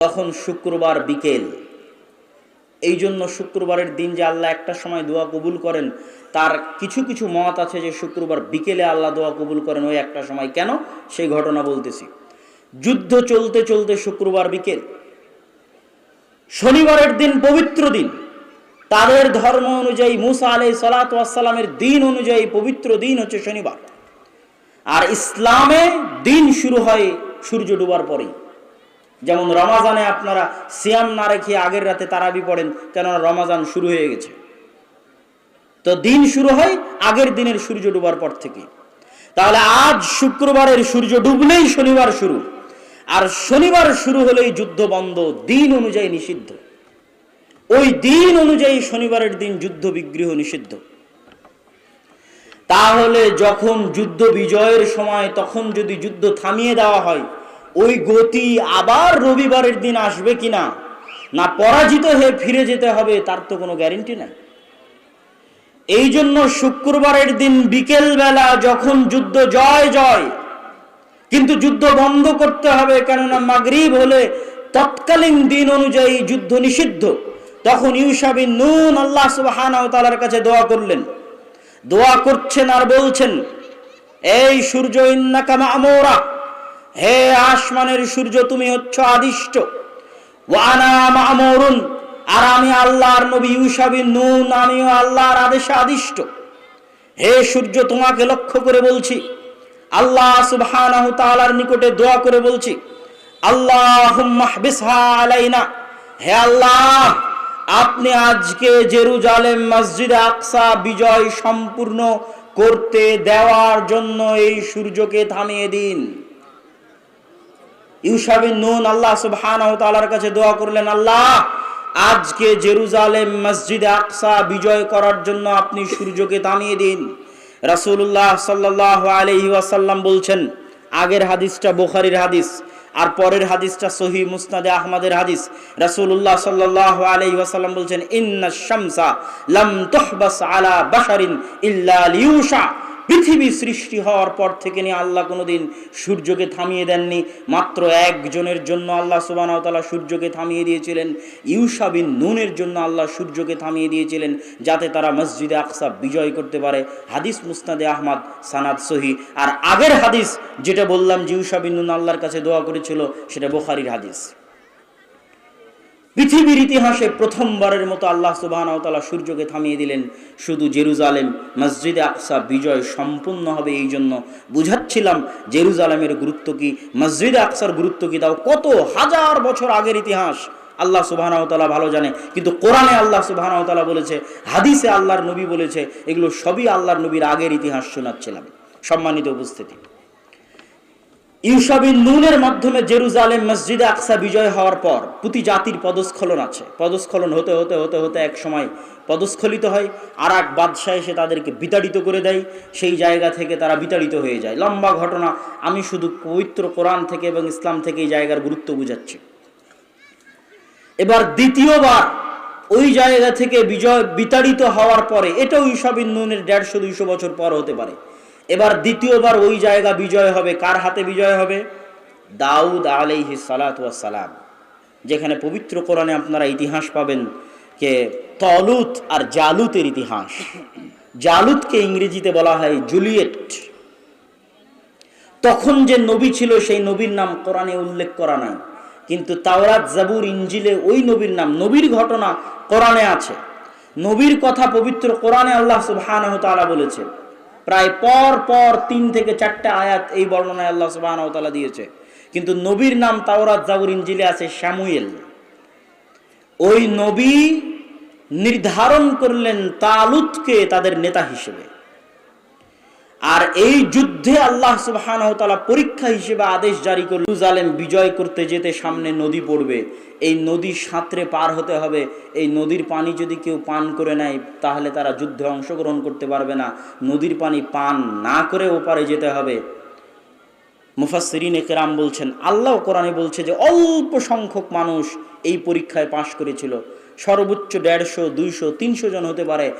তখন শুক্রবার বিকেল। এই জন্য শুক্রবারের দিন যে আল্লাহ একটা সময় দোয়া কবুল করেন, তার কিছু কিছু মত আছে যে শুক্রবার বিকেলে আল্লাহ দোয়া কবুল করেন ওই একটা সময়। কেন? সেই ঘটনা বলতেছি। যুদ্ধ চলতে চলতে শুক্রবার বিকেল। শনিবারের দিন পবিত্র দিন। তাদের ধর্ম অনুযায়ী মুসা আলাই সালাতামের দিন অনুযায়ী পবিত্র দিন হচ্ছে শনিবার। আর ইসলামে দিন শুরু হয় সূর্য ডুবার পরেই। যেমন রমাজানে আপনারা সিয়াম না রেখে আগের রাতে তারাবি পড়েন, কেননা রমাজান শুরু হয়ে গেছে। তো দিন শুরু হয় আগের দিনের সূর্য ডুবার পর থেকে। তাহলে আজ শুক্রবারের সূর্য ডুবলেই শনিবার শুরু। আর শনিবার শুরু হলেই যুদ্ধ বন্ধ, দিন অনুযায়ী নিষিদ্ধ। ওই দিন অনুযায়ী শনিবারের দিন যুদ্ধ বিগ্রহ নিষিদ্ধ। তাহলে যখন যুদ্ধ বিজয়ের সময়, তখন যদি যুদ্ধ থামিয়ে দেওয়া হয় ওই গতি আবার রবিবারের দিন আসবে কিনা? না পরাজিত হয়ে ফিরে যেতে হবে, তার তো কোনো গ্যারেন্টি নাই। এই জন্য শুক্রবারের দিন বিকেল বেলা যখন যুদ্ধ জয় জয়, কিন্তু যুদ্ধ বন্ধ করতে হবে, কেননা মাগরিব হলে তৎকালীন দিন অনুযায়ী যুদ্ধ নিষিদ্ধ। তখন ইউসাবিন নুন আল্লাহ সুবহানাহু তাআলার কাছে দোয়া করলেন। দোয়া করছেন আর বলছেন, এই সূর্য ইন্নাকা মা'মুরা হে আসমানের সূর্য, তুমি হচ্ছ আদিষ্ট। ওয়ানা মা'মুরুন, আর আমি আল্লাহর নবী ইউসাবিন নুন, আমিও আল্লাহর আদেশে আদিষ্ট। হে সূর্য, তোমাকে লক্ষ্য করে বলছি। আল্লাহ সুবহানাহু তাআলার নিকটে দোয়া করে বলছি। আল্লাহুম্মা হবিসহা আলাইনা। হে আল্লাহ, আপনি আজকে জেরুজালেম মসজিদ আকসা বিজয় সম্পূর্ণ করতে দেওয়ার জন্য এই সূর্যকে থামিয়ে দিন। ইউসাবিন নুন, আল্লাহ সুবহানাহু কাছে দোয়া করলেন, আল্লাহ, আজকে জেরুজালেম মসজিদে আকসা বিজয় করার জন্য আপনি সূর্যকে থামিয়ে দিন। রাসূলুল্লাহ সাল্লাল্লাহু আলাইহি ওয়াসাল্লাম বলছেন, আগের হাদিসটা বুখারীর হাদিস, আর পরের হাদিসটা সহি মুসনাদে আহমদের হাদিস। রাসূলুল্লাহ সাল্লাল্লাহু আলাইহি ওয়াসাল্লাম বলছেন ইন্না শামসা লাম তুহবাস আলা বাশারিন ইল্লা লিউশা। পৃথিবী সৃষ্টি হওয়ার পর থেকে নিয়ে আল্লাহ কোনোদিন সূর্যকে থামিয়ে দেননি। মাত্র একজনের জন্য আল্লাহ সুবহানাহু তাআলা সূর্যকে থামিয়ে দিয়েছিলেন। ইউসা বিন নুনের জন্য আল্লাহ সূর্যকে থামিয়ে দিয়েছিলেন যাতে তারা মসজিদে আকসা বিজয় করতে পারে। হাদিস মুস্তাদে আহমদ, সানাদ সহি আর আগের হাদিস যেটা বললাম যে ইউসা বিন নুন আল্লাহর কাছে দোয়া করেছিল, সেটা বোখারির হাদিস। পৃথিবীর ইতিহাসে প্রথমবারের মতো আল্লাহ সুবাহ সূর্যকে থামিয়ে দিলেন। শুধু জেরুজালেম, মসজিদে আকসা বিজয় সম্পূর্ণ হবে এই জন্য। বুঝাচ্ছিলাম জেরুজালেমের গুরুত্ব কি, মসজিদে আকসার গুরুত্ব কি, তাও কত হাজার বছর আগের ইতিহাস। আল্লাহ সুবাহ ভালো জানে। কিন্তু কোরআনে আল্লাহ সুবাহ বলেছে, হাদিসে আল্লাহর নবী বলেছে, এগুলো সবই আল্লাহর নবীর আগের ইতিহাস শোনাচ্ছিলাম। সম্মানিত উপস্থিতি। ইউসাবিন নুনের মাধ্যমে জেরুজালেম মসজিদে আকসা বিজয় হওয়ার পর প্রতি জাতির পদস্খলন আছে। পদস্খলন হতে হতে হতে হতে এক সময় পদস্খলিত হয়। আর এক বাদশাহ এসে তাদেরকে বিতাড়িত করে দেয়। সেই জায়গা থেকে তারা বিতাড়িত হয়ে যায়। লম্বা ঘটনা। আমি শুধু পবিত্র কোরআন থেকে এবং ইসলাম থেকে এই জায়গার গুরুত্ব বুঝাচ্ছি। এবার দ্বিতীয়বার ওই জায়গা থেকে বিজয়, বিতাড়িত হওয়ার পরে এটাও ইউসাবিন নুনের দেড়শো, দুইশো বছর পর হতে পারে। এবার দ্বিতীয়বার ওই জায়গা বিজয় হবে, কার হাতে বিজয় হবে? দাউদ আলাইহি সালাম যেখানে পবিত্র কোরআনে আপনারা ইতিহাস পাবেন কে তলুত আর জালুতের ইতিহাস। জালুতকে ইংরেজিতে বলা হয় জুলিয়েট। তখন যে নবী ছিল, সেই নবীর নাম কোরআনে উল্লেখ করা নাই। কিন্তু তাওরাত জাবুর ইঞ্জিলে ওই নবীর নাম, নবীর ঘটনা কোরআনে আছে। নবীর কথা পবিত্র কোরআনে আল্লাহ সুবহানাহু তাআলা বলেছে প্রায় পর পর তিন থেকে চারটা আয়াত এই বর্ণনায় আল্লাহ সুবাহ তাআলা দিয়েছে। কিন্তু নবীর নাম তাওরাত জাবুর ইঞ্জিলে আছে শ্যামুয়েল। ওই নবী নির্ধারণ করলেন তালুতকে তাদের নেতা হিসেবে। আর এই যুদ্ধে আল্লাহ সুবহানাহু তাআলা পরীক্ষা হিসেবে আদেশ জারি করল জালেম বিজয় করতে যেতে সামনে নদী পড়বে। এই নদী সাঁতরে পার হতে হবে। এই নদীর পানি যদি কেউ পান করে নেয়, তাহলে তারা যুদ্ধে অংশগ্রহণ করতে পারবে না। নদীর পানি পান না করে ওপারে যেতে হবে। মুফাসসিরিন একরাম বলছেন, আল্লাহ কোরআনে বলছে যে অল্প সংখ্যক মানুষ এই পরীক্ষায় পাশ করেছিল। সর্বোচ্চ দেড়শো, দুইশো, তিনশো জন হতে পারে।